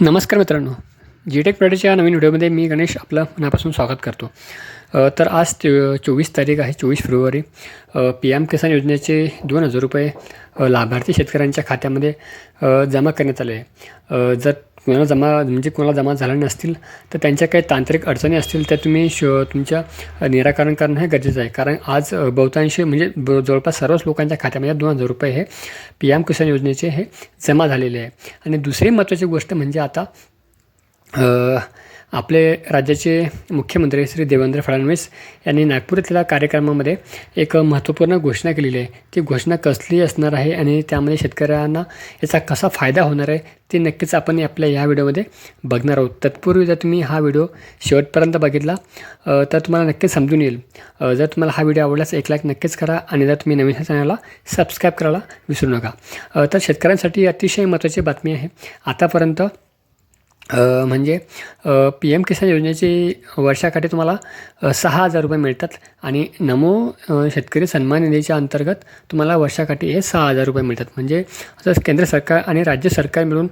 नमस्कार मित्रांनो. जी टेक नवीन व्हिडिओमध्ये मी गणेश आपलं मनापासून स्वागत करतो. तर आज ते चोवीस तारीख आहे चोवीस फेब्रुवारी. पी एम किसान योजनेचे दोन हजार रुपये लाभार्थी शेतकऱ्यांच्या खात्यामध्ये जमा करण्यात आले आहे. जर कोणाला जमा म्हणजे कोणाला जमा झाल्या नसतील तर त्यांच्या काही तांत्रिक अडचणी असतील त्या तुम्ही श तुमच्या निराकरण करणं हे गरजेचं आहे. कारण आज बहुतांश बहुतांशी म्हणजे ब जवळपास सर्वच लोकांच्या खात्यामध्ये दोन हजार रुपये हे पी एम किसान योजनेचे हे जमा झालेले आहे. आणि दुसरी महत्त्वाची गोष्ट म्हणजे आता आपले राज्याचे मुख्यमंत्री श्री देवेंद्र फडणवीस यांनी नागपूर इथल्या कार्यक्रमामध्ये एक महत्त्वपूर्ण घोषणा केलेली आहे. ती घोषणा कसली असणार आहे आणि त्यामध्ये शेतकऱ्यांना याचा कसा फायदा होणार आहे ते नक्कीच आपण आपल्या या व्हिडिओमध्ये बघणार आहोत. तत्पूर्वी जर तुम्ही हा व्हिडिओ शेवटपर्यंत बघितला तर तुम्हाला नक्कीच समजून येईल. जर तुम्हाला हा व्हिडिओ आवडल्यास एक लाईक नक्कीच करा आणि जर तुम्ही नवीन चॅनलला सबस्क्राईब करायला विसरू नका. तर शेतकऱ्यांसाठी अतिशय महत्त्वाची बातमी आहे. आतापर्यंत म्हणजे पी एम किसान योजनेची वर्षाकाठी तुम्हाला सहा हजार रुपये मिळतात आणि नमो शेतकरी सन्मान निधीच्या अंतर्गत तुम्हाला वर्षाकाठी हे सहा हजार रुपये मिळतात. म्हणजे असं केंद्र सरकार आणि राज्य सरकार मिळून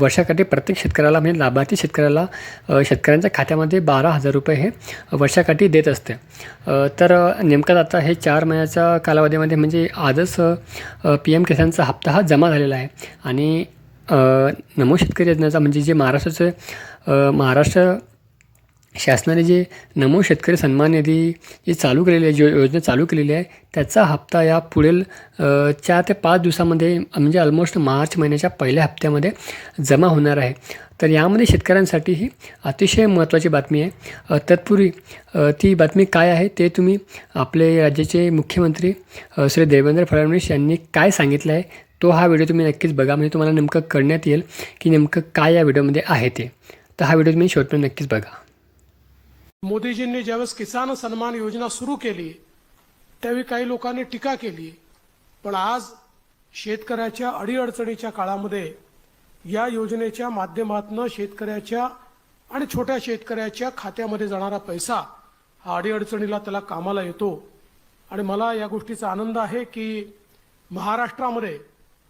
वर्षाकाठी प्रत्येक शेतकऱ्याला म्हणजे लाभार्थी शेतकऱ्याला शेतकऱ्यांच्या खात्यामध्ये बारा हजार रुपये हे वर्षाकाठी देत असते. तर नेमकं आता हे चार महिन्याच्या कालावधीमध्ये म्हणजे आजच पी एम किसानचा हप्ता हा जमा झालेला आहे. आणि नमो शेतकरी योजनेचा म्हणजे जे महाराष्ट्राचं महाराष्ट्र शासनाने जे नमो शेतकरी सन्मान निधी जी चालू केलेली आहे जो योजना चालू केलेली आहे त्याचा हप्ता या पुढील चार ते पाच दिवसामध्ये म्हणजे ऑलमोस्ट मार्च महिन्याच्या पहिल्या हप्त्यामध्ये जमा होणार आहे. तर यामध्ये शेतकऱ्यांसाठी ही अतिशय महत्त्वाची बातमी आहे. तत्पूर्वी ती बातमी काय आहे ते तुम्ही आपले राज्याचे मुख्यमंत्री श्री देवेंद्र फडणवीस यांनी काय सांगितलं आहे तो हा व्हिडिओ तुम्ही नक्कीच बघा. म्हणजे तुम्हाला नेमकं कळण्यात येईल की नेमकं काय या व्हिडिओमध्ये आहे ते. तर हा व्हिडिओ तुम्ही शेवटपर्यंत नक्कीच बघा. मोदीजींनी ज्यावेळेस किसान सन्मान योजना सुरू केली त्यावेळी काही लोकांनी टीका केली. पण आज शेतकऱ्याच्या अडीअडचणीच्या काळामध्ये या योजनेच्या माध्यमातून शेतकऱ्याच्या आणि छोट्या शेतकऱ्याच्या खात्यामध्ये जाणारा पैसा हा अडीअडचणीला त्याला कामाला येतो. आणि मला या गोष्टीचा आनंद आहे की महाराष्ट्रामध्ये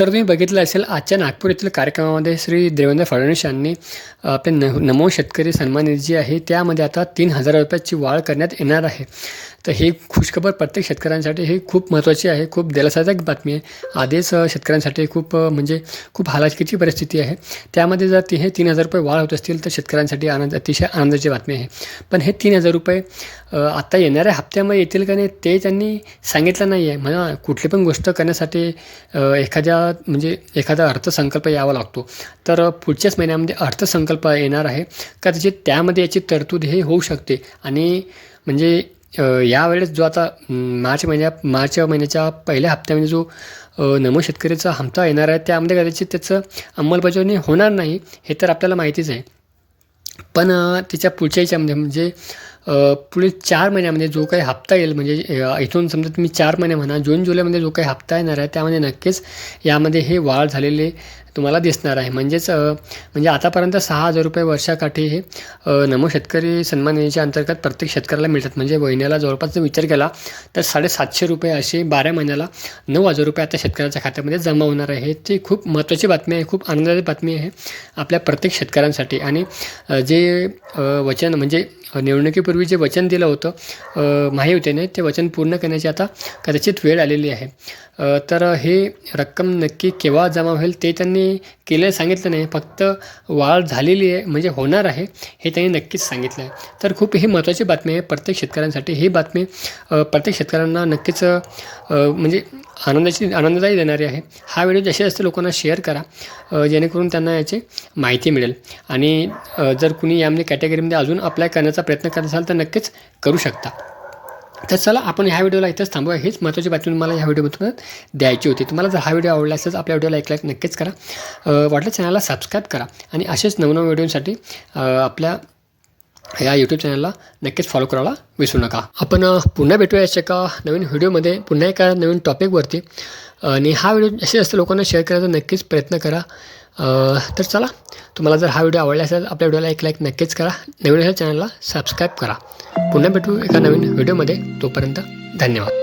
तर तुम्ही बघितलं असेल आजच्या नागपूर येथील कार्यक्रमामध्ये श्री देवेंद्र फडणवीस यांनी आपले न नमो शेतकरी सन्मान निधी जी आहे त्यामध्ये आता तीन हजार रुपयाची वाढ करण्यात येणार आहे. तर हे खुशखबर प्रत्येक शेतकऱ्यांसाठी हे खूप महत्त्वाची आहे खूप दिलासादायक बातमी आहे. आधीच शेतकऱ्यांसाठी खूप म्हणजे खूप हालाकीची परिस्थिती आहे. त्यामध्ये जर ती हे तीन हजार रुपये वाढ होत असतील तर शेतकऱ्यांसाठी आनंद अतिशय आनंदाची बातमी आहे. पण हे तीन हजार रुपये आत्ता येणाऱ्या हप्त्यामध्ये येतील का नाही ते त्यांनी सांगितलं नाही आहे म्हणा कुठली पण गोष्ट करण्यासाठी एखाद्या म्हणजे एखादा अर्थसंकल्प यावा लागतो. तर पुढच्याच महिन्यामध्ये अर्थसंकल्प येणार आहे. का त्याची त्यामध्ये याची तरतूद हे होऊ शकते. आणि म्हणजे यावेळेस जो आता मार्च महिन्या मार्च महिन्याच्या पहिल्या हप्त्यामध्ये जो नमो शेतकरीचा हप्ता येणार आहे त्यामध्ये कदाचित त्याचं अंमलबजावणी होणार नाही हे तर आपल्याला माहितीच आहे. पण त्याच्या पुढच्या याच्यामध्ये म्हणजे पुढील चार महिन्यामध्ये जो काही हप्ता येईल म्हणजे इथून समजा तुम्ही चार महिने म्हणा जून जुलैमध्ये जो काही हप्ता येणार आहे त्यामध्ये नक्कीच यामध्ये हे वाढ झालेले तुम्हाला दिसणार आहे. म्हणजेच म्हणजे आतापर्यंत सहा हजार रुपये वर्षाकाठी हे नमो शेतकरी सन्मान निधीच्या अंतर्गत प्रत्येक शेतकऱ्याला मिळतात. म्हणजे महिन्याला जवळपास जर विचार केला तर साडेसातशे रुपये असे बारा महिन्याला नऊ हजार रुपये आता शेतकऱ्याच्या खात्यामध्ये जमा होणार आहे. ती खूप महत्त्वाची बातमी आहे खूप आनंदाची बातमी आहे आपल्या प्रत्येक शेतकऱ्यांसाठी. आणि जे वचन म्हणजे निवडणुकीपूर्वी जे वचन दिलं होतं महायुतीने ते वचन पूर्ण करण्याची आता कदाचित वेळ आलेली आहे. तर हे रक्कम नक्की केव्हा जमा होईल ते त्यांनी केलं सांगितलं नाही. फक्त वाढ झालेली आहे म्हणजे होणार आहे हे त्यांनी नक्कीच सांगितलं आहे तर खूप ही महत्त्वाची बातमी आहे. प्रत्येक शेतकऱ्यांसाठी ही बातमी प्रत्येक शेतकऱ्यांना नक्कीच म्हणजे आनंदाची आनंददायी देणारी आहे. हा व्हिडिओ जास्तीत जास्त लोकांना शेअर करा जेणेकरून त्यांना याची माहिती मिळेल. आणि जर कुणी यामध्ये कॅटेगरीमध्ये अजून अप्लाय करण्याचा प्रयत्न करत असाल तर नक्कीच करू शकता. तर चला आपण ह्या व्हिडिओला इथंच थांबूया. हेच महत्त्वाची बातमी मला ह्या व्हिडिओमधून द्यायची होती. तुम्हाला जर हा व्हिडिओ आवडला असेल आपल्या व्हिडिओला एक लाईक नक्कीच करा. वाटलं चॅनलला सबस्क्राईब करा आणि असेच नवनव व्हिडिओसाठी आपल्या या यूट्यूब चॅनलला नक्कीच फॉलो करायला विसरू नका. आपण पुन्हा भेटूया याच्या एका नवीन व्हिडिओमध्ये पुन्हा एका नवीन टॉपिकवरती आणि हा व्हिडिओ जास्तीत जास्त लोकांना शेअर करायचा नक्कीच प्रयत्न करा. तर चला तुम्हाला जर हा व्हिडिओ आवडला असेल आपल्या व्हिडिओला एक लाईक नक्कीच करा. नवीन असेल चॅनलला सबस्क्राईब करा. पुन्हा भेटू एका नवीन व्हिडिओमध्ये. तोपर्यंत धन्यवाद.